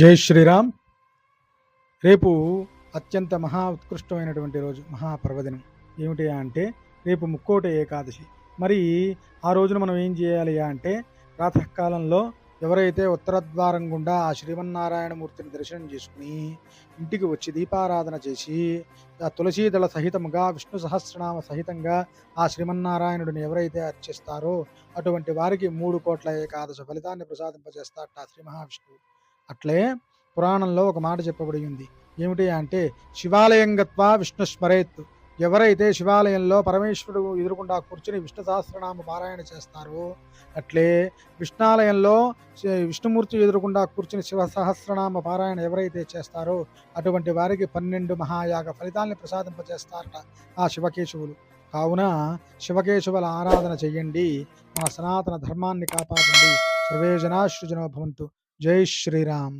జై శ్రీరామ్. రేపు అత్యంత మహా ఉత్కృష్టమైనటువంటి రోజు మహాపర్వదినం. ఏమిటి అంటే రేపు ముక్కోట ఏకాదశి. మరి ఆ రోజున మనం ఏం చేయాలి అంటే ప్రాతకాలంలో ఎవరైతే ఉత్తరద్వారం గుండా ఆ శ్రీమన్నారాయణమూర్తిని దర్శనం చేసుకుని ఇంటికి వచ్చి దీపారాధన చేసి ఆ తులసీదళ సహితముగా విష్ణు సహస్రనామ సహితంగా ఆ శ్రీమన్నారాయణుడిని ఎవరైతే అర్చిస్తారో అటువంటి వారికి మూడు కోట్ల ఏకాదశి ఫలితాన్ని ప్రసాదింపజేస్తాట శ్రీ మహావిష్ణువు. అట్లే పురాణంలో ఒక మాట చెప్పబడి ఉంది. ఏమిటి అంటే శివాలయం గత్వా విష్ణు స్మరేత్ ఎవరైతే శివాలయంలో పరమేశ్వరుడు ఎదురుకుండా కూర్చుని విష్ణు సహస్రనామ పారాయణ చేస్తారో అట్లే విష్ణాలయంలో విష్ణుమూర్తి ఎదురుకుండా కూర్చుని శివ సహస్రనామ పారాయణ ఎవరైతే చేస్తారో అటువంటి వారికి పన్నెండు మహాయాగ ఫలితాల్ని ప్రసాదింపజేస్తారట ఆ శివకేశవులు. కావున శివకేశవుల ఆరాధన చెయ్యండి. మన సనాతన ధర్మాన్ని కాపాడండి. సర్వే జనా సృజనో భవంతు. జై శ్రీరామ్